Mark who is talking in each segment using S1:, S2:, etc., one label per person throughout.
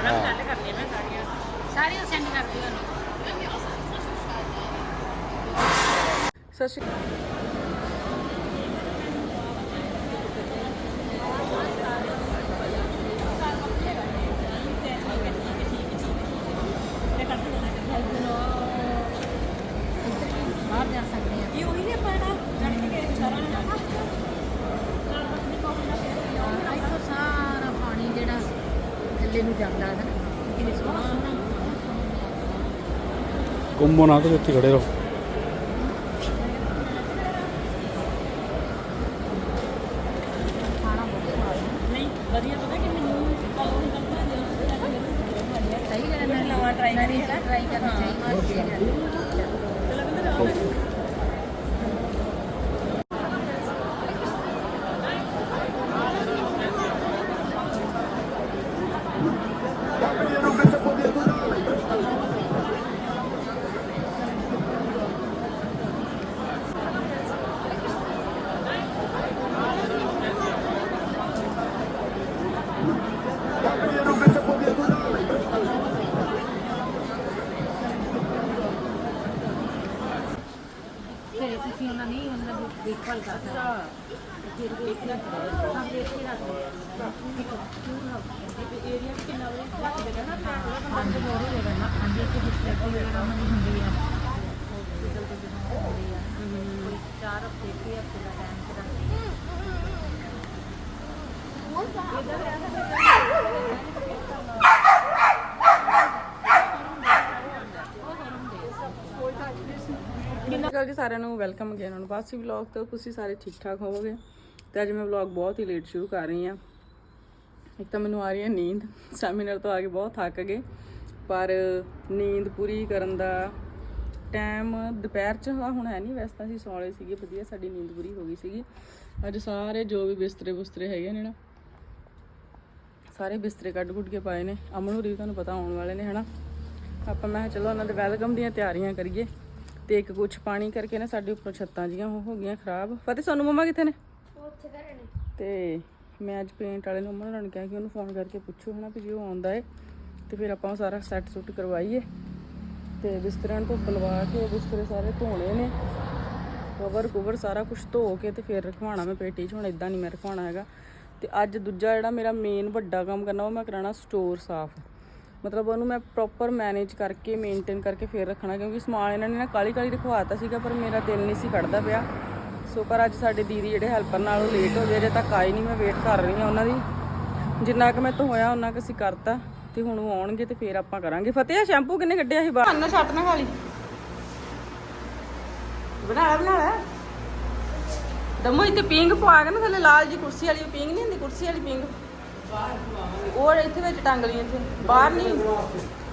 S1: ਗਗਨ ਨੂੰ ਸੈਂਡ ਕਰਨੀ ਮੈਂ ਸਾਰੀਆਂ ਸਾਰੀਆਂ ਸੈਂਡ ਕਰ ਦਿਓ
S2: ਸਤਿ ਸ਼੍ਰੀ ਅਕਾਲ
S1: ਨੂੰ
S3: ਜਾਂਦਾ ਹੈ ਕਿੰਨੇ ਸੋਹਣਾ
S4: ਕੁੰਭੋ ਨਾ ਤੇ ਇੱਥੇ ਖੜੇ ਰਹੋ।
S1: ਨਹੀਂ ਵਧੀਆ ਪਤਾ ਕਿ ਮੈਨੂੰ ਕਦੋਂ ਨਿਕਲਦਾ
S3: ਸਹੀ ਗੱਲ ਹੈ
S1: ਨਵਾਂ ਕਰੀਏ ਨਾ।
S3: ਟਰਾਈ ਕਰਨਾ ਚਾਹੀਦਾ ਫਿਰ ਤੁਸੀਂ ਉਹਨਾਂ ਨੇ ਉਹਨਾਂ ਦੀ ਦੇਖਭਾਲ ਕਰਦਾ ਫਿਰ ਵੀ ਇੱਥੇ ਸਭ ਦੇ ਇੱਥੇ ਰੱਖਦੇ ਏਰੀਆ ਕਿੰਨਾ ਵੇ ਰੱਖਦੇ ਨਾ ਪੰਜ ਬੋਰੇ ਹੋ ਗਏ ਨਾ, ਹਾਂਜੀ ਇੱਥੇ ਡਿਸਪੈਚਿੰਗ ਵਗੈਰਾ ਉਹਨਾਂ ਦੀ ਹੁੰਦੀ ਆ। ਹਸਪੀਟਲ ਤੋਂ ਜਦੋਂ ਹੁੰਦੀ ਆ ਕੋਈ 4 ਹਫ਼ਤੇ 6 ਹਫ਼ਤੇ ਦਾ ਟਾਈਮ ਤੇ ਰੱਖਦੇ ਆ।
S2: ਸਤਿ ਸ਼੍ਰੀ ਅਕਾਲ ਸਾਰਿਆਂ ਨੂੰ welcome again on Bassi vlog ਤੋਂ? ਤੁਸੀਂ ਸਾਰੇ ਠੀਕ ਠਾਕ ਹੋਵੋਗੇ? ਤੇ ਅੱਜ ਮੈਂ ਵਲੌਗ ਬਹੁਤ ਹੀ ਲੇਟ ਸ਼ੁਰੂ ਕਰ ਰਹੀ ਹਾਂ। ਇੱਕ ਤਾਂ ਮੈਨੂੰ ਆ ਰਹੀ ਹੈ ਨੀਂਦ। ਸੈਮੀਨਾਰ ਤੋਂ ਆ ਕੇ ਬਹੁਤ ਥੱਕ ਗਏ। ਪਰ ਨੀਂਦ ਪੂਰੀ ਕਰਨ ਦਾ ਟਾਈਮ ਦੁਪਹਿਰ ਚ ਹਾਂ ਹੁਣ ਹੈ ਨਹੀਂ ਵੈਸੇ ਤਾਂ ਅਸੀਂ ਸੌਲੇ ਸੀਗੇ ਵਧੀਆ ਸਾਡੀ ਨੀਂਦ ਪੂਰੀ ਹੋ ਗਈ ਸੀਗੀ। ਅੱਜ ਸਾਰੇ ਜੋ ਵੀ ਬਿਸਤਰੇ ਬੁਸਤਰੇ ਹੈਗੇ ਨੇ ਨਾ ਸਾਰੇ ਬਿਸਤਰੇ ਕੱਢ ਕੁੱਟ ਕੇ ਪਾਏ ਨੇ। ਅਮਨ ਹੋਰੀ ਤੁਹਾਨੂੰ ਪਤਾ ਆਉਣ ਵਾਲੇ ਨੇ ਹਨਾ? ਆਪਾਂ ਮੈਂ ਚਲੋ ਉਹਨਾਂ ਦੇ ਵੈਲਕਮ ਦੀਆਂ ਤਿਆਰੀਆਂ ਕਰੀਏ। ਤੇ ਇੱਕ ਕੁਛ ਪਾਣੀ ਕਰਕੇ ਨਾ ਸਾਡੇ ਉੱਪਰ ਛੱਤਾਂ ਜੀਆਂ ਉਹ ਹੋ ਗਈਆਂ ਖਰਾਬ। ਫਤਿਹ ਸੋਨੂੰ ਮੰਮਾ ਕਿੱਥੇ ਨੇ? ਤੇ ਮੈਂ ਅੱਜ ਪੇਂਟ ਵਾਲੇ ਨੂੰ ਅਮਨ ਨੂੰ ਕਿਹਾ ਕਿ ਉਹਨੂੰ ਫੋਨ ਕਰਕੇ ਪੁੱਛੋ ਹਨਾ ਵੀ ਜੇ ਉਹ ਆਉਂਦਾ ਏ। ਤੇ ਫਿਰ ਆਪਾਂ ਉਹ ਸਾਰਾ ਸੈੱਟ ਸੁੱਟ ਕਰਵਾਈਏ। ਤੇ ਬਿਸਤਰਿਆਂ ਤੋਂ ਬਲਵਾ ਕੇ ਬਿਸਤਰੇ ਸਾਰੇ ਧੋਣੇ ਨੇ। ਕਵਰ ਕਵਰ ਸਾਰਾ ਕੁਝ ਧੋ ਕੇ ਤੇ ਫਿਰ ਰਖਵਾਉਣਾ ਮੈਂ ਪੇਟੀ 'ਚ, ਹੁਣ ਇਦਾਂ ਨਹੀਂ ਮੈਂ ਰਖਵਾਉਣਾ ਹੈਗਾ। ਤੇ ਅੱਜ ਦੂਜਾ ਜਿਹੜਾ ਮੇਰਾ ਮੇਨ ਵੱਡਾ ਕੰਮ ਕਰਨਾ, ਉਹ ਮੈਂ ਕਰਾਣਾ ਸਟੋਰ ਸਾਫ਼। ਮਤਲਬ ਉਹਨੂੰ ਮੈਂ ਪ੍ਰੋਪਰ ਮੈਨੇਜ ਕਰਕੇ ਮੇਨਟੇਨ ਕਰਕੇ ਫਿਰ ਰੱਖਣਾ, ਕਿਉਂਕਿ ਸਮਾਨ ਇਹਨਾਂ ਨੇ ਨਾ ਕਾਲੀ ਕਾਲੀ ਰਖਵਾਤਾ ਸੀਗਾ, ਪਰ ਮੇਰਾ ਦਿਲ ਨਹੀਂ ਸੀ ਕੱਢਦਾ ਪਿਆ। ਸੋ ਪਰ ਅੱਜ ਸਾਡੇ ਦੀਦੀ ਜਿਹੜੇ ਹੈਲਪਰ ਨਾਲ ਉਹ ਲੇਟ ਹੋ ਗਏ, ਅਜੇ ਤੱਕ ਆਏ ਨਹੀਂ, ਮੈਂ ਵੇਟ ਕਰ ਰਹੀ ਹਾਂ ਉਹਨਾਂ ਦੀ। ਜਿੰਨਾ ਕੁ ਮੈਂ ਤੋਂ ਹੋਇਆ ਉਹਨਾਂ ਕੁ ਅਸੀਂ ਕਰਤਾ। ਤੇ ਹੁਣ ਉਹ ਆਉਣਗੇ ਤੇ ਫੇਰ ਆਪਾਂ ਕਰਾਂਗੇ। ਫਤਿਹ, ਸ਼ੈਂਪੂ ਕਿੰਨੇ ਕੱਢਿਆ ਸੀ ਬਾਹਰ? ਨਾ ਛੱਟ ਨਾ ਖਾਲੀ ਬਣਾ ਲੈ ਬਣਾ ਲੈ। ਦਮੋ, ਇੱਥੇ ਪਿੰਗ ਪਵਾ ਕੇ ਨਾ ਥੱਲੇ ਲਾਲ ਜੀ ਕੁਰਸੀ ਵਾਲੀ ਪਿੰਗ ਨਹੀਂ ਹੁੰਦੀ, ਕੁਰਸੀ ਵਾਲੀ ਪਿੰਗ ਔਰ ਇੱਥੇ ਵਿੱਚ ਟੰਗ ਲਈ ਇੱਥੇ, ਬਾਹਰ ਨਹੀਂ।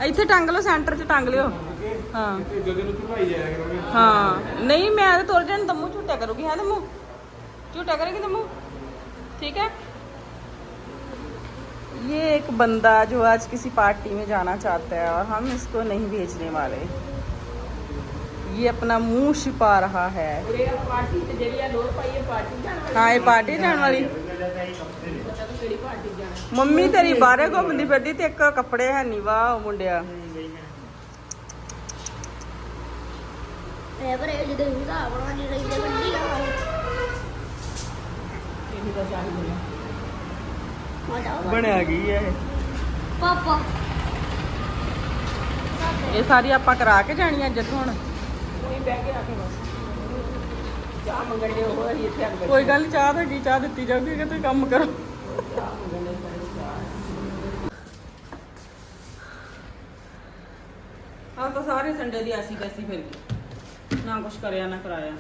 S2: ਇੱਥੇ ਟੰਗ ਲਓ, ਸੈਂਟਰ 'ਚ ਟੰਗ ਲਿਓ। ਹਾਂ। ਹਾਂ। ਨਹੀਂ, ਮੈਂ ਤਾਂ ਤੁਰ ਜਾਣ, ਦਮੋ ਝੂਟਿਆ ਕਰੂਗੀ। ਹੈ, ਦਮੋ? ਝੂਟਿਆ ਕਰੇਗੀ ਦਮੋ? ਠੀਕ ਹੈ? ये एक बंदा जो आज किसी पार्टी में जाना चाहता है और हम इसको नहीं भेजने वाले ये अपना मुंह छिपा रहा है हाँ ये पार्टी जाने वाली ਮੰਮੀ ਤੇਰੀ ਬਾਹਰੇ ਘੁੰਮਦੀ ਫਿਰਦੀ ਤੇ ਇੱਕ ਕੱਪੜੇ ਹੈ ਨਹੀਂ ਵਾਹ ਮੁੰਡਿਆ
S3: ਐਵਰੇਜ ਦੇ ਹਿਸਾਬ ਨਾਲ ਨਹੀਂ ਰਹੀ ਤੇ ਵੱਡੀ ਆ
S2: ਬਣਿਆ ਗਈ ਹੈ
S3: ਪਾਪਾ।
S2: ਇਹ ਸਾਰੀ ਆਪਾਂ ਕਰਾ ਕੇ ਜਾਣੀ ਅੱਜ ਇੱਥੋਂ ਹੁਣ ਕੋਈ ਗੱਲ ਨੀ ਚਾਹ ਤੁਹਾਡੀ ਚਾਹ ਦਿੱਤੀ ਜਾਊਗੀ ਕਿ ਤੁਸੀਂ ਕੰਮ ਕਰੋ। ਆ ਤਾਂ ਸਾਰੇ ਸੰਡੇ ਦੀ ਐਸੀ ਤੈਸੀ ਫਿਰ ਗਈ ਨਾ ਕੁਛ ਕਰਿਆ ਨਾ ਕਰਾਇਆ।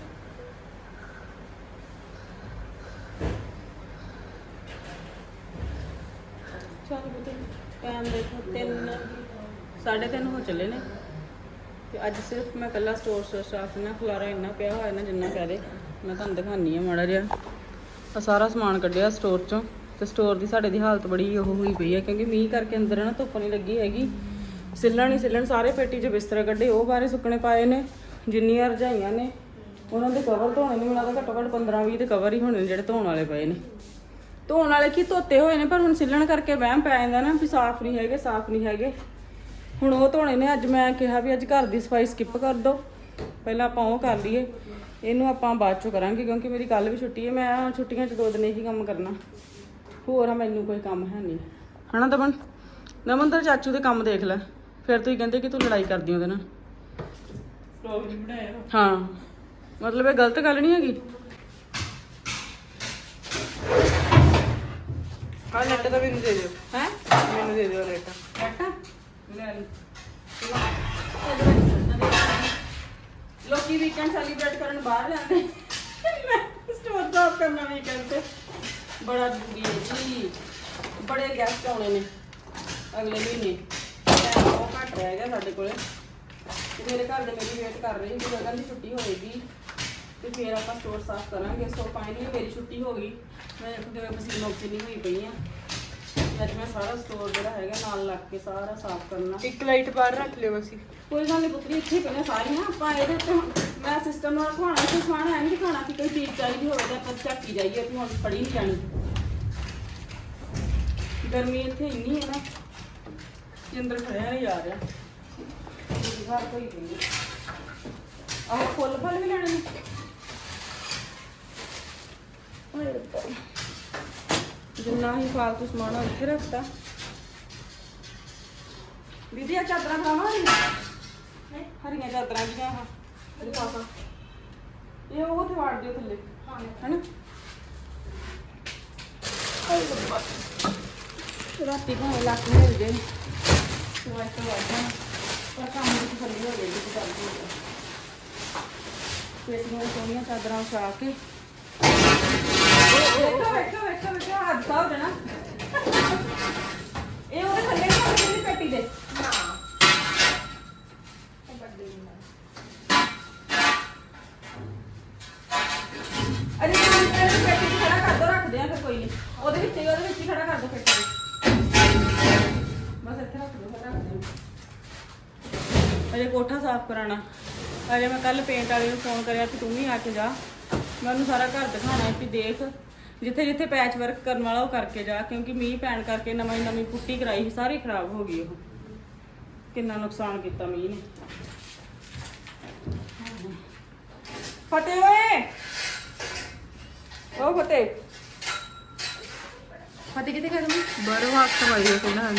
S2: ਚੱਲ ਬਤੇ ਟਾਈਮ ਦੇਖੋ 3 3:30 ਹੋ ਚੱਲੇ ਨੇ। ਤੇ ਅੱਜ ਸਿਰਫ ਮੈਂ ਕੱਲਾ ਸਟੋਰ ਸਟਾਫ ਨਾ ਖਲਾਰਾ ਇੰਨਾ ਪਿਆ ਹੋਇਆ ਨਾ ਜਿੰਨਾ ਕਹਦੇ ਮੈਂ ਤੁਹਾਨੂੰ ਦਿਖਾਨੀ ਆ ਮਾੜਾ ਜਿਹਾ। ਆ ਸਾਰਾ ਸਮਾਨ ਕੱਢਿਆ ਸਟੋਰ ਚੋਂ, ਤੇ ਸਟੋਰ ਦੀ ਸਾਡੇ ਦੀ ਹਾਲਤ ਬੜੀ ਉਹ ਹੋਈ ਪਈ ਹੈ ਕਿਉਂਕਿ ਮੀਂਹ ਕਰਕੇ ਅੰਦਰ ਨਾ ਧੁੱਪ ਨਹੀਂ ਲੱਗੀ ਹੈਗੀ। ਸਿੱਲਣ ਹੀ ਸਿੱਲਣ, ਸਾਰੇ ਪੇਟੀ 'ਚ ਬਿਸਤਰੇ ਕੱਢੇ, ਉਹ ਬਾਰੇ ਸੁੱਕਣੇ ਪਾਏ ਨੇ, ਜਿੰਨੀਆਂ ਰਜਾਈਆਂ ਨੇ। ਉਹਨਾਂ ਦੇ ਕਵਰ ਧੋਣੇ ਨਹੀਂ ਮੈਨੂੰ ਲੱਗਦਾ ਘੱਟੋ ਘੱਟ 15 20 ਦੇ ਕਵਰ ਹੀ ਹੋਣੇ ਨੇ, ਜਿਹੜੇ ਧੋਣ ਵਾਲੇ ਪਏ ਨੇ। ਧੋਣ ਵਾਲੇ ਕੀ ਧੋਤੇ ਹੋਏ ਨੇ ਪਰ ਹੁਣ ਸਿੱਲਣ ਕਰਕੇ ਵਹਿਮ ਪੈ ਜਾਂਦਾ ਨਾ ਵੀ ਸਾਫ਼ ਨਹੀਂ ਹੈਗੇ ਸਾਫ਼ ਨਹੀਂ ਹੈਗੇ। ਹੁਣ ਉਹ ਧੋਣੇ ਨੇ ਅੱਜ ਮੈਂ ਕਿਹਾ ਵੀ ਅੱਜ ਘਰ ਦੀ ਸਫ਼ਾਈ ਸਕਿਪ ਕਰ ਦੋ। ਪਹਿਲਾਂ ਆਪਾਂ ਉਹ ਕਰ ਲਈਏ ਇਹਨੂੰ ਆਪਾਂ ਬਾਅਦ ਚੋਂ ਕਰਾਂਗੇ ਕਿਉਂਕਿ ਮੇਰੀ ਕੱਲ ਵੀ ਛੁੱਟੀ ਹੈ ਮੈਂ ਛੁੱਟੀਆਂ 'ਚ ਦੋ ਦਿਨ ਇਹੀ ਕੰਮ ਕਰਨਾ। ਹੋਰ ਆ ਮੈਨੂੰ ਕੋਈ ਕੰਮ ਹੈ ਨਹੀਂ। ਹਨਾ ਦਮਨ? ਨਮਨ ਤੇਰੇ ਚਾਚੂ ਦੇ ਕੰਮ ਦੇਖ ਲੈ। ਫਿਰ ਤੁਸੀਂ ਕਹਿੰਦੇ ਕਿ ਤੂੰ ਲੜਾਈ ਕਰਦੀ ਉਹਦੇ ਨਾਲ। ਹਾਂ। ਮਤਲਬ ਇਹ ਗਲਤ ਗੱਲ ਨਹੀਂ ਹੈਗੀ?
S5: ਹਾਂ ਨੈਟ ਤਾਂ ਮੈਨੂੰ ਦੇ ਦਿਓ।
S2: ਹੈ?
S5: ਮੈਨੂੰ ਦੇ ਦਿਓ ਨੈਟ
S2: ਬੈਠਾ ਲੈ ਲਈ ਲੋਕੀ ਵੀਕਐਂਡ ਸੈਲੀਬ੍ਰੇਟ ਕਰਨ ਬਾਹਰ ਜਾਂਦੇ। ਮੈਂ ਸਟੋਰ ਸਾਫ਼ ਕਰਨਾ ਵੀਕਐਂਡ ਤੇ ਬੜਾ ਜ਼ਰੂਰੀ ਹੈ ਜੀ। ਬੜੇ ਗੈਸਟ ਆਉਣੇ ਨੇ ਅਗਲੇ ਮਹੀਨੇ। ਬਹੁਤ ਘੱਟ ਰਹਿ ਗਿਆ ਸਾਡੇ ਕੋਲੇ। ਮੇਰੇ ਘਰ ਦੇ ਮੇਰੀ ਵੇਟ ਕਰ ਰਹੇ ਕਿ ਗਗਨ ਦੀ ਛੁੱਟੀ ਹੋਏਗੀ। ਤੇ ਫਿਰ ਆਪਾਂ ਸਟੋਰ ਸਾਫ਼ ਕਰਾਂਗੇ। ਸੋ ਫਾਈਨਲੀ ਮੇਰੀ ਛੁੱਟੀ ਹੋ ਗਈ। ਮੈਂ ਕਿਉਂਕਿ ਪਸੀਨੋ ਪਸੀਨੀ ਹੋਈ ਪਈ ਆ। ਤੇ ਅੱਜ ਮੈਂ ਸਾਰਾ ਸਟੋਰ ਜਿਹੜਾ ਹੈਗਾ ਨਾਲ ਲੱਗ ਕੇ ਸਾਰਾ ਸਾਫ਼ ਕਰਨਾ।
S5: ਇੱਕ ਲਾਈਟ ਬਾਹਰ ਰੱਖ ਲਿਓ ਅਸੀਂ।
S2: ਕੋਈ ਗੱਲ ਨਹੀਂ ਪੁੱਤਰੀ ਇੱਥੇ ਪਈਆਂ ਸਾਰੀਆਂ। ਆਪਾਂ ਇਹਦੇ ਉੱਤੇ ਮੈਂ ਸਿਸਟਮ ਨਾਲ ਖਵਾਣਾ ਤੇ ਸਮਾਨ ਹੈ ਨਹੀਂ ਕਿ ਕੋਈ ਚੀਜ਼ ਚਾਹੀਦੀ ਹੋਵੇ ਤਾਂ ਆਪਾਂ ਝਾਕੀ ਜਾਈਏ ਵੀ ਹੁਣ ਫੜੀ ਨਹੀਂ ਜਾਣੀ। ਗਰਮੀ ਇੱਥੇ ਇੰਨੀ ਹੈ ਨਾ ਕਿ ਅੰਦਰ ਖੜਿਆ ਨਹੀਂ ਜਾ ਰਿਹਾ। ਬਾਹਰ ਕੋਈ ਨਹੀਂ ਆਹ ਫੁੱਲ ਫਲ ਵੀ ਲੈਣੇ ਨੇ? ਰੱਬਾ। ਜਿੰਨਾ ਹੀ ਫਾਲਤੂ ਸਮਾਨ ਆ ਇੱਥੇ ਰੱਖਤਾ। ਦੀਦੀ ਆ ਚਾਦਰਾਂ ਖਾਵਾਂ ਹਰੀਆਂ? ਹਰੀਆਂ ਚਾਦਰਾਂ ਜੀਆਂ ਆਹ। ਲਿਫਾਫਾ ਇਹ ਉਹ ਤੇ ਵਾੜ ਦਿਓ ਥੱਲੇ। ਹੈਨਾ? ਓਏ ਰੱਬਾ। ਰਾਤੀ ਭਾਵੇਂ ਲੱਕ ਮਿਲ ਜੇ ਸਵਾਈ ਤੋਂ ਵਾਜਾਂ ਪਰ ਕੰਮ ਦੀ ਥੱਲੇ ਹੋ ਗਈ ਤੇ ਚੱਲ ਜੂਗਾ ਪੇਟੀਆਂ ਸੋਹਣੀਆਂ ਚਾਦਰਾਂ ਵਿਛਾ ਕੇ। ਵੇਖੋ ਵੇਖੋ ਵੇਖੋ ਵੇਖੋ ਹਾਦਸਾ ਹੋ ਜਾਣਾ ਇਹ ਉਹਦੇ ਥੱਲੇ ਨਹੀਂ ਆਉਂਦੀ ਪੇਟੀ ਦੇ ਅਰੇ ਤੁਸੀਂ ਇਹਨੂੰ ਪੇਟੀ 'ਚ ਖੜਾ ਕਰ ਦੋ ਰੱਖਦੇ ਆ ਫਿਰ ਕੋਈ ਨਹੀਂ ਉਹਦੇ ਵਿੱਚ ਹੀ ਉਹਦੇ ਵਿੱਚ ਹੀ ਖੜਾ ਕਰ ਦੋ ਪੇਟੀ ਬਸ ਇੱਥੇ ਰੱਖ ਦੋ ਫਿਰ ਰੱਖਦੇ ਆ ਅਜੇ ਕੋਠਾ ਸਾਫ਼ ਕਰਾਣਾ ਅਜੇ ਮੈਂ ਕੱਲ ਪੇਂਟ ਵਾਲੇ ਨੂੰ ਫੋਨ ਕਰਿਆ ਕਿ ਤੂੰ ਵੀ ਆ ਕੇ ਜਾ। ਮੈਂ ਉਹਨੂੰ ਸਾਰਾ ਘਰ ਦਿਖਾਣਾ ਹੈ ਦੇਖ। ਜਿੱਥੇ ਜਿੱਥੇ ਪੈਚ ਵਰਕ ਕਰਨ ਵਾਲਾ ਉਹ ਕਰਕੇ ਜਾ ਕਿਉਂਕਿ ਮੀਂਹ ਪੈਣ ਕਰਕੇ ਨਵੀਂ ਨਵੀਂ ਪੁੱਟੀ ਕਰਾਈ ਸੀ ਸਾਰੀ ਖਰਾਬ ਹੋ ਗਈ ਉਹ। ਕਿੰਨਾ ਨੁਕਸਾਨ ਕੀਤਾ ਮੀਂਹ ਨੇ। ਫਤਿਹ ਓਏ! ਉਹ ਫਤਿਹ ਫਤਿਹ ਕਿੱਥੇ ਕਰ ਮੈਂ
S5: ਬਾਹਰੋਂ ਹੱਥ ਸਵਾਈਓ ਕੋਈ ਨਾ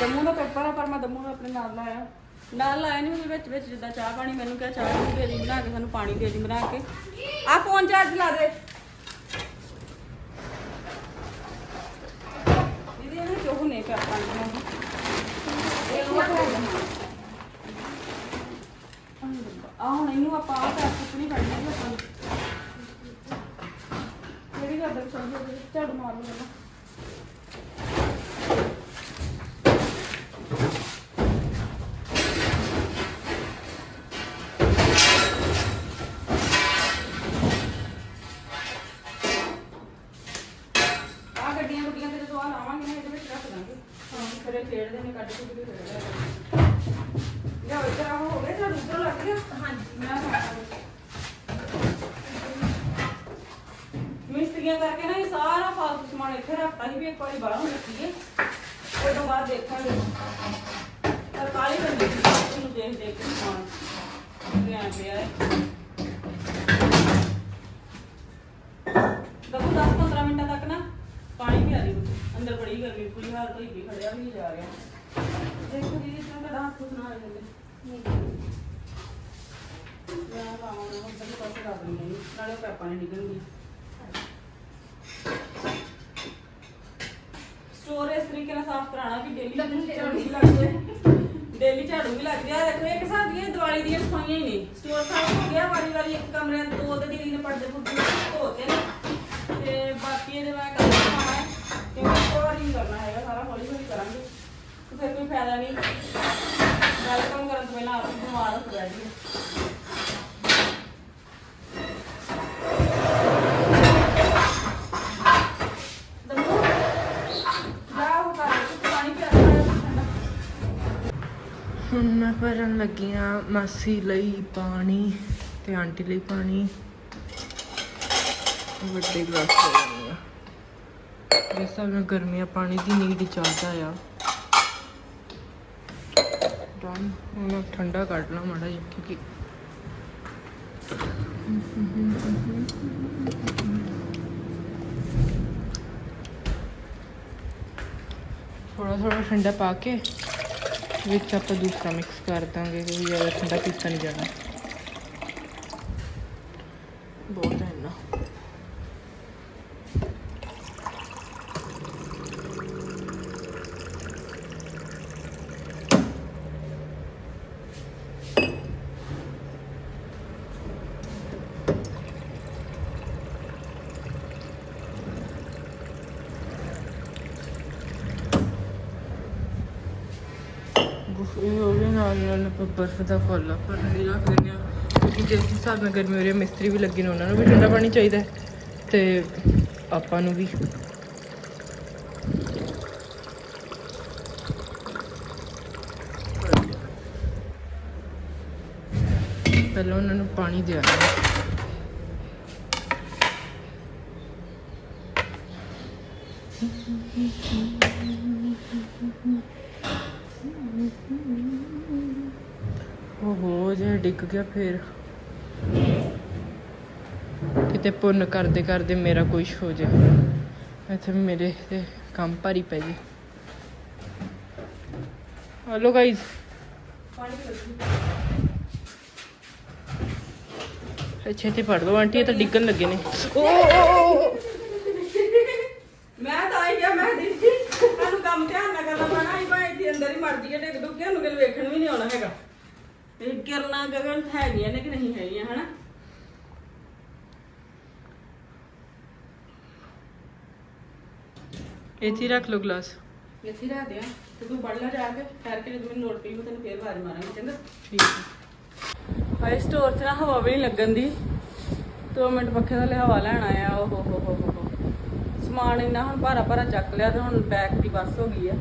S2: ਦਮੂ ਦਾ ਪੇਪਰ ਆ ਪਰ ਮੈਂ ਦਮੂ ਨੂੰ ਆਪਣੇ ਨਾਲ ਲਾਇਆ। ਨਾਲ ਲਾਇਆ ਨਹੀਂ ਉਹਦੇ ਵਿੱਚ ਵਿੱਚ ਜਿੱਦਾਂ ਚਾਹ ਪਾਣੀ ਮੈਨੂੰ ਕਿਹਾ ਚਾਹ ਪਾਣੀ ਦੇ ਦੀ ਬਣਾ ਕੇ ਸਾਨੂੰ ਪਾਣੀ ਦੇ ਦੀ ਬਣਾ ਕੇ। ਆ ਫੋਨ ਚਾਰਜ ਲਾ ਦੇ ਦੀਦੀ ਇਹਦੇ ਵਿੱਚ ਉਹ ਨਹੀਂ ਪਿਆ ਪਾਣੀ ਨੂੰ ਇਹ ਉਹ ਆ ਹੁਣ ਇਹਨੂੰ ਆਪਾਂ ਆ ਕਰ ਕੁੱਟਣੀ ਪੈਣੀ ਹੈ ਆਪਾਂ। ਨੂੰ ਕਿਹੜੀ ਗੱਲ ਦਾ ਝਾੜੂ ਮਾਰ ਲਓ ਪਹਿਲਾਂ ਮਿਸਤਰੀਆਂ ਕਰਕੇ ਨਾ ਇਹ ਸਾਰਾ ਫਾਲਤੂ ਸਮਾਨ ਇੱਥੇ ਰੱਖਤਾ ਸੀ ਵੀ ਇੱਕ ਵਾਰੀ ਬਾਹਰੋਂ ਰੱਖੀਏ। ਉਹ ਤੋਂ ਬਾਅਦ ਦੇਖਾਂਗੇ। ਪਰ ਕਾਲੀ ਬੰਦੀ ਨੂੰ ਦੇਖ ਦੇਖ ਕੇ ਸਮਾਨ ਧਿਆਨ ਪਿਆ ਹੈ। ਦਬੂ 10 15 ਮਿੰਟਾਂ ਤੱਕ ਨਾ ਪਾਣੀ ਵੀ ਆ ਜੀ ਅੰਦਰ ਬੜੀ ਗਰਮੀ, ਪੂਰੀ ਹਾਲਤ ਹੋਈ ਵੀ ਖੜਿਆ ਵੀ ਨਹੀਂ ਜਾ ਰਿਹਾ। ਦੇਖੋ ਜੀ, ਇਸ ਤਰ੍ਹਾਂ ਦਾ ਹੱਥ ਸੁਣਾ ਜਾਂਦੇ ਮੈਂ ਲਾਵਾਂ ਨਾ ਉੱਧਰ ਪਾਸੇ ਰੱਖ ਦਿੰਦੀ ਹਾਂ ਨਾਲੇ ਉਹ ਪੈਪਾਂ ਨੇ ਨਿਕਲਣਗੀ ਸਟੋਰ ਇਸ ਤਰੀਕੇ ਨਾਲ ਸਾਫ਼ ਕਰਾਉਣਾ ਕਿ ਡੇਲੀ ਝਾੜੂ ਵੀ ਲੱਗ ਜਾਏ। ਡੇਲੀ ਝਾੜੂ ਵੀ ਲੱਗ ਜਾਏ। ਦੇਖੋ ਇੱਕ ਹਿਸਾਬ ਦੀਆਂ ਦੀਵਾਲੀ ਦੀਆਂ ਸਫਾਈਆਂ ਹੀ ਨੇ। ਸਟੋਰ ਸਾਫ਼ ਹੋ ਗਿਆ ਵਾਰੀ ਵਾਰੀ ਇੱਕ ਕਮਰੇ ਦੇ ਦੋ ਦੇ ਦੀਦੀ ਨੇ ਪਰਦੇ ਪੁਰਦੇ ਧੋਤੇ ਨੇ। ਤੇ ਬਾਕੀ ਇਹਦੇ ਮੈਂ ਕਰ ਪਾਣਾ ਹੈ। ਕਿਉਂਕਿ ਵਾਰੀ ਨਹੀਂ ਕਰਨਾ ਹੈਗਾ ਸਾਰਾ ਹੌਲੀ ਹੌਲੀ ਕਰਾਂਗੇ। ਤੇ ਫਿਰ ਕੋਈ ਫਾਇਦਾ ਨਹੀਂ। ਵੈਲਕਮ ਕਰਨ ਤੋਂ ਪਹਿਲਾਂ ਆਪ ਹੀ ਬਿਮਾਰ ਹੋ ਜਾਈਏ। ਦਮੂ ਜਾ
S5: ਭਰਨ ਲੱਗੀ ਆ ਮਾਸੀ ਲਈ ਪਾਣੀ ਤੇ ਆਂਟੀ ਲਈ ਪਾਣੀ। ਵੱਡੇ ਗਲਾਸ ਲੈ ਲੈਣੀ ਆ। ਜਿਸ ਹਿਸਾਬ ਨਾਲ ਗਰਮੀਆਂ ਪਾਣੀ ਦੀ ਨੀਡ ਜ਼ਿਆਦਾ ਆ। ਡਨ ਹੁਣ ਠੰਡਾ ਕੱਢ ਲਾ ਮਾੜਾ ਜਿਹਾ ਕਿਉਂਕਿ ਥੋੜਾ ਥੋੜਾ ਠੰਡਾ ਪਾ ਕੇ ਵਿੱਚ ਆਪਾਂ ਦੂਸਰਾ ਮਿਕਸ ਕਰ ਦਾਂਗੇ ਕਿਉਂਕਿ ਜ਼ਿਆਦਾ ਠੰਡਾ ਪੀਤਾ ਨਹੀਂ ਜਾਣਾ। ਇਹ ਹੋ ਗਿਆ ਨਾਲ ਨਾਲ ਆਪਾਂ ਬਰਫ਼ ਦਾ ਕੋਲਾ। ਪਰ ਨਹੀਂ ਰੱਖ ਦਿੰਦੇ ਆ। ਕਿਉਂਕਿ ਜਿਸ ਹਿਸਾਬ ਨਾਲ ਗਰਮੀ ਹੋ ਰਹੀ ਹੈ ਮਿਸਤਰੀ ਵੀ ਲੱਗੇ ਨੇ, ਉਹਨਾਂ ਨੂੰ ਵੀ ਠੰਡਾ ਪਾਣੀ ਚਾਹੀਦਾ ਹੈ। ਤੇ ਆਪਾਂ ਨੂੰ ਵੀ। ਪਹਿਲਾਂ ਉਹਨਾਂ ਨੂੰ ਪਾਣੀ ਦੇ ਡਿੱਗ ਗਿਆ ਫੇਰ। ਕਿਤੇ ਪੁੰਨ ਕਰਦੇ ਕਰਦੇ ਮੇਰਾ ਕੁਝ ਹੋ ਜਾ। ਇੱਥੇ ਮੇਰੇ ਤੇ ਕੰਮ ਭਾਰੀ ਪੈ ਜੇ। ਹਲੋ ਗਾਇਜ਼ ਅੱਛਾ ਤੇ ਫੜ ਲਓ ਆਂਟੀ, ਇਹ ਤਾਂ ਡਿੱਗਣ ਲੱਗੇ ਨੇ। ਓ
S2: ਮੈਂ ਤਾਂ ਆਈ ਆ, ਮੈਂ ਦੀਦੀ ਤੁਹਾਨੂੰ ਕੰਮ ਧਿਆਨ ਨਾਲ ਕਰਨਾ ਪੈਣਾ ਆਈ ਭਾਈ ਇੱਥੇ ਅੰਦਰ ਹੀ ਮਰ ਜੀਏ ਡਿੱਗ ਡੁੱਗ ਕੇ ਸਾਨੂੰ ਵੇਖਣ ਵੀ ਨਹੀਂ ਆਉਣਾ ਹੈਗਾ। ਇਹ ਕਿਰਨਾਂ ਗਗਨ ਹੈਗੀਆਂ ਨੇ ਕਿ ਨਹੀਂ ਹੈਗੀਆਂ ਹਨਾ?
S5: ਇੱਥੇ ਹੀ ਰੱਖ ਲਓ ਗਲਾਸ।
S2: ਇੱਥੇ ਰੱਖ ਦਿਆਂ ਤੇ ਤੂੰ ਪੜ ਲੈ ਜਾ ਕੇ ਠਹਿਰ ਕੇ ਜਦੋਂ ਮੈਨੂੰ ਲੋੜ ਪਈ ਮੈਂ ਤੈਨੂੰ ਫੇਰ ਆਵਾਜ਼ ਮਾਰਾਂਗੀ ਚੰਗਾ?
S5: ਠੀਕ ਹੈ
S2: ਹਾਏ ਸਟੋਰ 'ਚ ਨਾ ਹਵਾ ਵੀ ਨਹੀਂ ਲੱਗਣ ਦੀ। 2 ਮਿੰਟ ਪੱਖੇ ਥੱਲੇ ਹਵਾ ਲੈਣ ਆਇਆ ਓ ਹੋ ਹੋ ਹੋ ਹੋ ਸਮਾਨ ਇੰਨਾ ਹੁਣ ਭਾਰਾ ਭਾਰਾ ਚੱਕ ਲਿਆ ਤੇ ਹੁਣ ਬੈਕ ਦੀ ਬੱਸ ਹੋ ਗਈ ਆ।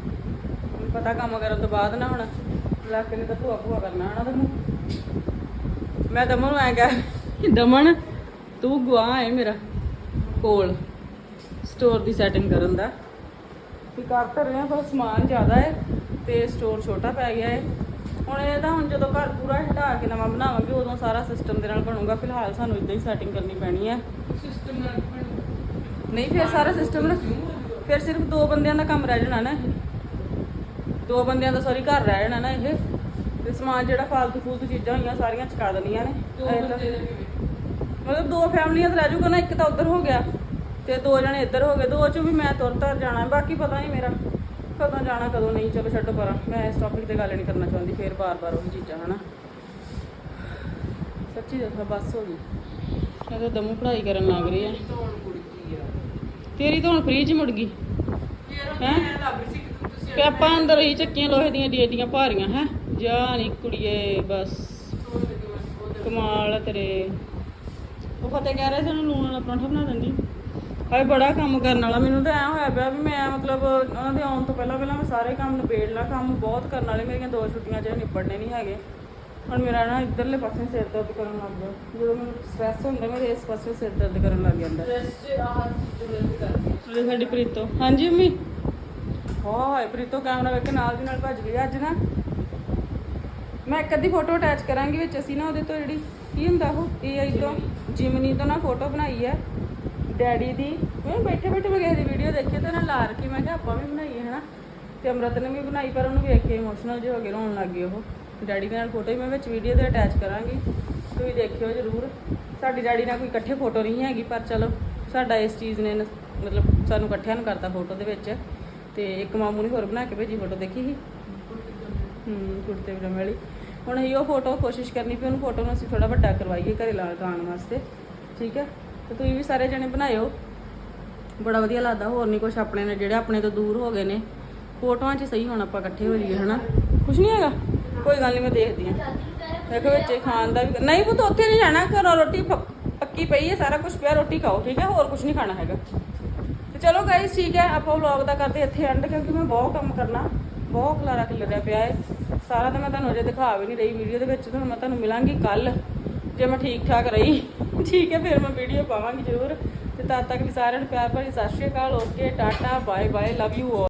S2: ਪਤਾ ਕੰਮ ਕਰਨ ਤੋਂ ਬਾਅਦ ਨਾ ਹੁਣ। ਨੇ ਤਾਂ ਭੂਆ ਭੂਆ ਕਰਨਾ ਹਨਾ ਤੈਨੂੰ। ਮੈਂ ਦਮਨ ਨੂੰ ਐ ਕਹਿ ਦਮਨ ਤੂੰ ਗੁਆ ਹੈ ਮੇਰਾ ਕੋਲ। ਸਟੋਰ ਦੀ ਸੈਟਿੰਗ ਕਰਨ ਦਾ। ਵੀ ਕਰ ਤਾਂ ਰਹੇ ਆ ਪਰ ਸਮਾਨ ਜ਼ਿਆਦਾ ਹੈ ਤੇ ਸਟੋਰ ਛੋਟਾ ਪੈ ਗਿਆ ਹੈ। ਹੁਣ ਇਹਦਾ ਹੁਣ ਜਦੋਂ ਘਰ ਪੂਰਾ ਹਟਾ ਕੇ ਨਵਾਂ ਬਣਾਵਾਂਗੇ ਉਦੋਂ ਸਾਰਾ ਸਿਸਟਮ ਦੇ ਨਾਲ ਬਣੂਗਾ। ਫਿਲਹਾਲ ਸਾਨੂੰ ਇਦਾਂ ਹੀ ਸੈਟਿੰਗ ਕਰਨੀ ਪੈਣੀ ਹੈ।
S5: ਸਿਸਟਮ ਨਾਲ
S2: ਨਹੀਂ ਫਿਰ ਸਾਰਾ ਸਿਸਟਮ ਨਾ ਫਿਰ ਸਿਰਫ ਦੋ ਬੰਦਿਆਂ ਦਾ ਕੰਮ ਰਹਿ ਜਾਣਾ ਨਾ। ਇਹ ਦੋ ਬੰਦਿਆਂ ਦਾ ਸੌਰੀ ਘਰ ਰਹਿ ਜਾਣਾ ਨਾ ਇਹ। ਤੇ ਸਮਾਨ ਜਿਹੜਾ ਫਾਲਤੂ ਫੂਲਤੂ ਚੀਜ਼ਾਂ ਹੋਈਆਂ ਸਾਰੀਆਂ ਚੁਕਾ ਦੇਣੀਆਂ ਨੇ। ਮਤਲਬ ਦੋ ਫੈਮਲੀਆਂ ਤਾਂ ਰਹਿ ਜੂਗਾ ਨਾ ਇੱਕ ਤਾਂ ਉੱਧਰ ਹੋ ਗਿਆ ਤੇ ਦੋ ਜਣੇ ਇੱਧਰ ਹੋ ਗਏ। ਦੋ ਚੋਂ ਵੀ ਮੈਂ ਤੁਰ ਤਰ ਜਾਣਾ ਬਾਕੀ ਪਤਾ ਨਹੀਂ ਮੇਰਾ ਕਦੋਂ ਜਾਣਾ ਕਦੋਂ ਨਹੀਂ ਚਲੋ ਛੱਡੋ ਪਰਾਂ। ਮੈਂ ਇਸ ਟੌਪਿਕ ਤੇ ਗੱਲ ਨਹੀਂ ਕਰਨਾ ਚਾਹੁੰਦੀ ਫੇਰ ਬਾਰ-ਬਾਰ ਉਹੀ ਚੀਜ਼ਾਂ ਹਨਾ? ਸੱਚੀ ਦੱਸਾਂ ਬਸ ਹੋ ਗਈ। ਮੈਂ ਤਾਂ ਦਮੂ ਪੜ੍ਹਾਈ ਕਰਨ ਲੱਗ ਰਹੀ ਆ। ਤੇਰੀ ਤਾਂ ਹੁਣ ਫ੍ਰੀ ਚ ਮੁੜ ਗਈ। ਹੈ? ਕਿ ਆਪਾਂ ਅੰਦਰ ਹੀ ਚੱਕੀਆਂ ਲੋਹੇ ਦੀਆਂ ਡੀ ਏਡੀਆਂ ਭਾਰੀਆਂ ਹੈ? ਜਾ ਨੀ ਕੁੜੀਏ ਬਸ। ਕਮਾਲ ਤੇਰੇ। ਉਹ ਫਤਿਹ ਕਹਿ ਰਿਹਾ ਸੀ ਉਹਨੂੰ ਲੂਣ ਵਾਲਾ ਪਰੌਂਠਾ ਬਣਾ ਦਿੰਦੀ। ਹਾਏ ਬੜਾ ਕੰਮ ਕਰਨ ਵਾਲਾ। ਮੈਨੂੰ ਤਾਂ ਐ ਹੋਇਆ ਪਿਆ ਵੀ ਮੈਂ ਮਤਲਬ ਉਹਨਾਂ ਦੇ ਆਉਣ ਤੋਂ ਪਹਿਲਾਂ ਪਹਿਲਾਂ ਮੈਂ ਸਾਰੇ ਕੰਮ ਨਿਬੇੜ ਲਾ ਕੰਮ ਬਹੁਤ ਕਰਨ ਵਾਲੇ। ਮੇਰੀਆਂ ਦੋ ਛੁੱਟੀਆਂ ਚ ਨਿਬੜਨੇ ਨਹੀਂ ਹੈਗੇ। ਹੁਣ ਮੇਰਾ ਨਾ ਇਧਰਲੇ ਪਾਸੇ ਸਿਰ ਦਰਦ ਕਰਨ ਲੱਗ ਗਿਆ। ਜਦੋਂ ਮੈਨੂੰ ਸਟ੍ਰੈਸ ਹੁੰਦਾ ਮੇਰੇ ਇਸ ਪਾਸੇ ਸਿਰ ਦਰਦ ਕਰਨ ਲੱਗ ਜਾਂਦਾ। ਇਹ ਸਾਡੀ ਪ੍ਰੀਤੋ। ਹਾਂਜੀ ਮੰਮੀ? ਹਾਏ, ਪ੍ਰੀਤੋ ਕੈਮਰਾ ਵੇਖ ਕੇ ਨਾਲ ਦੀ ਨਾਲ ਭੱਜ ਗਈ। ਅੱਜ ਨਾ ਮੈਂ ਇੱਕ ਅੱਧੀ ਫੋਟੋ ਅਟੈਚ ਕਰਾਂਗੀ ਵਿੱਚ। ਅਸੀਂ ਨਾ ਉਹਦੇ ਤੋਂ ਜਿਹੜੀ, ਕੀ ਹੁੰਦਾ ਉਹ? AI ਤੋਂ ਜਿਮਨੀ ਤੋਂ ਨਾ ਫੋਟੋ ਬਣਾਈ ਹੈ। ਡੈਡੀ ਦੀ। ਮੈਂ ਬੈਠੇ ਬੈਠੇ ਮੈਂ ਕਿਸੇ ਦੀ ਵੀਡੀਓ ਦੇਖੀ ਤੇ ਨਾ ਲਾ ਰੱਖੀ। ਮੈਂ ਕਿਹਾ ਆਪਾਂ ਵੀ ਬਣਾਈਏ, ਹਨਾ? ਤੇ ਅਮਰਤ ਨੇ ਵੀ ਬਣਾਈ, ਪਰ ਉਹਨੂੰ ਵੇਖ ਕੇ ਇਮੋਸ਼ਨਲ ਜਿਹਾ ਹੋ ਕੇ ਰੋਣ ਲੱਗ ਗਈ ਉਹ। ਡੈਡੀ ਦੇ ਨਾਲ ਫੋਟੋ ਹੀ ਮੈਂ ਵਿੱਚ ਵੀਡੀਓ ਤੇ ਅਟੈਚ ਕਰਾਂਗੀ। ਤੁਸੀਂ ਦੇਖਿਓ ਜ਼ਰੂਰ। ਸਾਡੀ ਡੈਡੀ ਨਾਲ ਕੋਈ ਇਕੱਠੇ ਫੋਟੋ ਨਹੀਂ ਹੈਗੀ, ਪਰ ਚਲੋ, ਸਾਡਾ ਇਸ ਚੀਜ਼ ਨੇ ਮਤਲਬ ਸਾਨੂੰ ਇਕੱਠਿਆਂ ਨੂੰ ਕਰਤਾ ਫੋਟੋ ਦੇ ਵਿੱਚ। ਤੇ ਇੱਕ ਮਾਮੂ ਨੇ ਹੋਰ ਬਣਾ ਕੇ ਭੇਜੀ ਫੋਟੋ ਦੇਖੀ ਸੀ। ਹੂੰ, ਕੁੜਤੇ ਪਜਾਮੇ ਵਾਲੀ। ਹੁਣ ਅਸੀਂ ਉਹ ਫੋਟੋ ਕੋਸ਼ਿਸ਼ ਕਰਨੀ ਵੀ ਉਹਨੂੰ ਫੋਟੋ ਨੂੰ ਅਸੀਂ ਥੋੜਾ ਵੱਡਾ ਕਰਵਾਈਏ ਘਰੇ ਲਾ ਲਗਾਉਣ ਵਾਸਤੇ। ਠੀਕ ਹੈ? ਤੇ ਤੁਸੀਂ ਵੀ ਸਾਰੇ ਜਣੇ ਬਣਾਇਓ। ਬੜਾ ਵਧੀਆ ਲੱਗਦਾ, ਹੋਰ ਨਹੀਂ ਕੁਝ ਆਪਣੇ ਨੇ ਜਿਹੜੇ ਆਪਣੇ ਤੋਂ ਦੂਰ ਹੋ ਗਏ ਨੇ। ਫੋਟੋਆਂ 'ਚ ਸਹੀ ਹੁਣ ਆਪਾਂ ਇਕੱਠੇ ਹੋ ਜਾਈਏ ਹਨਾ? ਕੁਝ ਨਹੀਂ ਹੈਗਾ? ਕੋਈ ਗੱਲ ਨਹੀਂ ਮੈਂ ਦੇਖਦੀ ਹਾਂ। ਦੇਖੋ ਵਿੱਚ ਇਹ ਖਾਣ ਦਾ ਵੀ ਨਹੀਂ ਪੁੱਤ, ਉੱਥੇ ਨਹੀਂ ਜਾਣਾ, ਘਰੋਂ ਰੋਟੀ ਪੱਕੀ ਪਈ ਹੈ, ਸਾਰਾ ਕੁਝ ਪਿਆ, ਰੋਟੀ ਖਾਓ, ਠੀਕ ਹੈ? ਹੋਰ ਕੁਝ ਨਹੀਂ ਖਾਣਾ ਹੈਗਾ। ਤੇ ਚਲੋ ਗਾਇਸ ਠੀਕ ਹੈ, ਆਪਾਂ ਵਲੌਗ ਦਾ ਕਰਦੇ ਇੱਥੇ ਐਂਡ ਕਿਉਂਕਿ ਮੈਂ ਬਹੁਤ ਕੰਮ ਕਰਨਾ, ਬਹੁਤ ਖਲਾਰਾ ਖਿਲਰਿਆ ਪਿਆ ਹੈ। ਸਾਰਾ ਤਾਂ ਮੈਂ ਤੁਹਾਨੂੰ ਅਜੇ ਦਿਖਾ ਵੀ ਨਹੀਂ ਰਹੀ ਵੀਡੀਓ ਦੇ ਵਿੱਚ ਤੁਹਾਨੂੰ ਮੈਂ ਤੁਹਾਨੂੰ ਮਿਲਾਂਗੀ ਕੱਲ ਜੇ ਮੈਂ ਠੀਕ ਠਾਕ ਰਹੀ। ਠੀਕ ਹੈ, ਫਿਰ ਮੈਂ ਵੀਡੀਓ ਪਾਵਾਂਗੀ ਜ਼ਰੂਰ। ਤੇ ਤਦ ਤੱਕ ਵੀ ਸਾਰਿਆਂ ਨੂੰ ਪਿਆਰ ਭਰੀ ਸਤਿ ਸ਼੍ਰੀ ਅਕਾਲ okay tata bye bye love you all